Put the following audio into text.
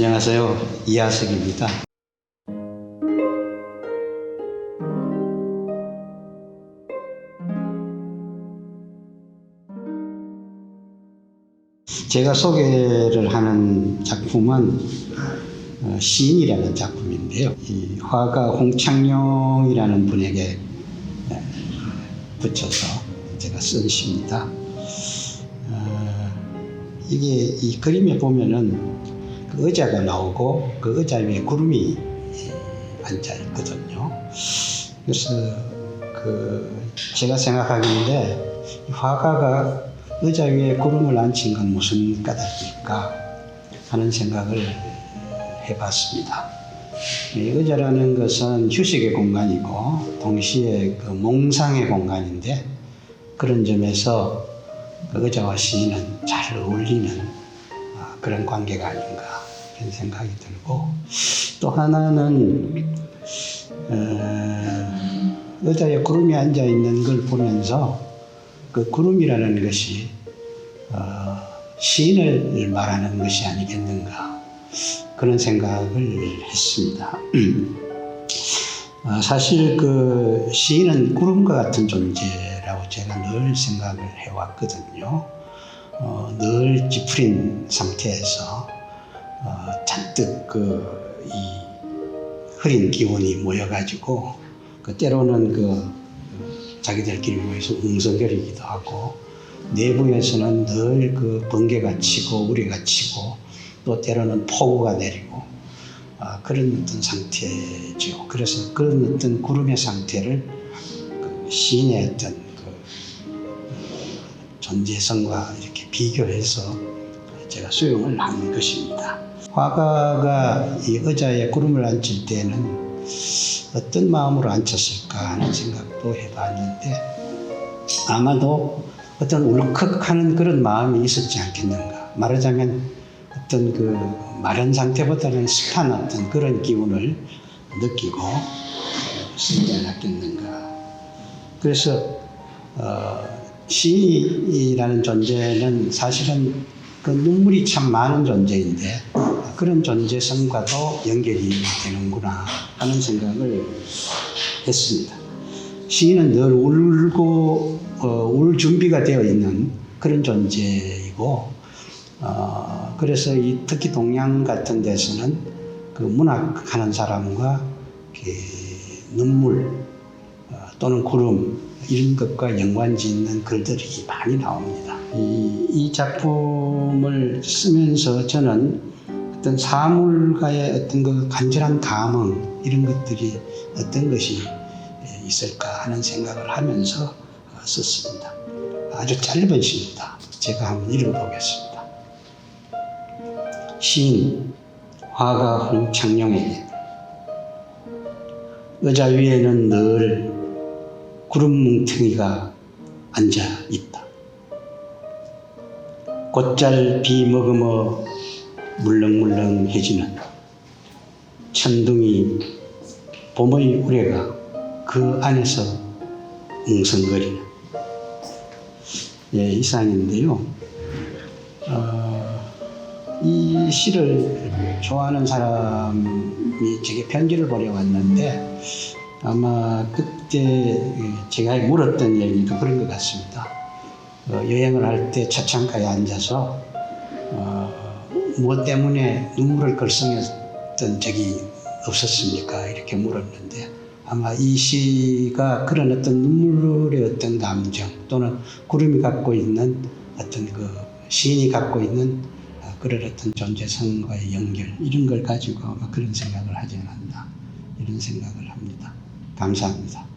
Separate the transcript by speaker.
Speaker 1: 안녕하세요. 이하석입니다. 제가 소개를 하는 작품은 어, 시인이라는 작품인데요. 이 화가 홍창룡이라는 분에게 에, 붙여서 제가 쓴 시입니다. 어, 이게 이 그림에 보면은 그 의자가 나오고 그 의자 위에 구름이 앉아 있거든요. 그래서 그 제가 생각하기인데 이 화가가 의자 위에 구름을 앉힌 건 무슨 까닭일까 하는 생각을 해봤습니다. 이 의자라는 것은 휴식의 공간이고 동시에 그 몽상의 공간인데 그런 점에서 그 의자와 시인은 잘 어울리는 아, 그런 관계가 아닌가 그런 생각이 들고 또 하나는 어, 의자에 구름이 앉아 있는 걸 보면서 그 구름이라는 것이 어, 시인을 말하는 것이 아니겠는가 그런 생각을 했습니다. 어, 사실 그 시인은 구름과 같은 존재라고 제가 늘 생각을 해왔거든요. 어, 늘 찌푸린 상태에서 어, 잔뜩 그 이 흐린 기운이 모여가지고 그 때로는 그 자기들끼리 모여서 웅성거리기도 하고 내부에서는 늘 그 번개가 치고 우리가 치고 또 때로는 폭우가 내리고 아, 그런 어떤 상태죠. 그래서 그런 어떤 구름의 상태를 그 시인의 어떤 그 존재성과 이렇게 비교해서 제가 수용을 한 것입니다. 화가가 이 의자에 구름을 앉힐 때는 어떤 마음으로 앉혔을까 하는 생각도 해봤는데 아마도 어떤 울컥하는 그런 마음이 있었지 않겠는가. 말하자면 어떤 그 마른 상태보다는 습한 어떤 그런 기운을 느끼고 쓰지 않았겠는가. 그래서 어, 시인이라는 존재는 사실은 그 눈물이 참 많은 존재인데 그런 존재성과도 연결이 되는구나 하는 생각을 했습니다. 시인은 늘 울고 어, 울 준비가 되어 있는 그런 존재이고 어, 그래서 이 특히 동양 같은 데서는 그 문학하는 사람과 눈물 어, 또는 구름 이런 것과 연관 짓는 글들이 많이 나옵니다. 이, 이 작품을 쓰면서 저는 어떤 사물과의 어떤 그 간절한 감흥 이런 것들이 어떤 것이 있을까 하는 생각을 하면서 어, 썼습니다. 아주 짧은 시입니다. 제가 한번 읽어보겠습니다. 시인 화가 홍창룡에게 의자 위에는 늘 구름 뭉텅이가 앉아 있다. 곧잘 비 머금어 물렁물렁해지는 천둥이 봄의 우레가 그 안에서 웅성거리는 예, 이상인데요. 어, 이 시를 좋아하는 사람이 제게 편지를 보내왔는데 아마 그때 제가 물었던 얘기도 그런 것 같습니다. 어, 여행을 할 때 차창가에 앉아서 어, 무엇 때문에 눈물을 글썽였던 적이 없었습니까? 이렇게 물었는데 아마 이 시가 그런 어떤 눈물의 어떤 감정 또는 구름이 갖고 있는 어떤 그 시인이 갖고 있는 그런 어떤 존재성과의 연결 이런 걸 가지고 아마 그런 생각을 하지 않았나 이런 생각을 합니다. 감사합니다.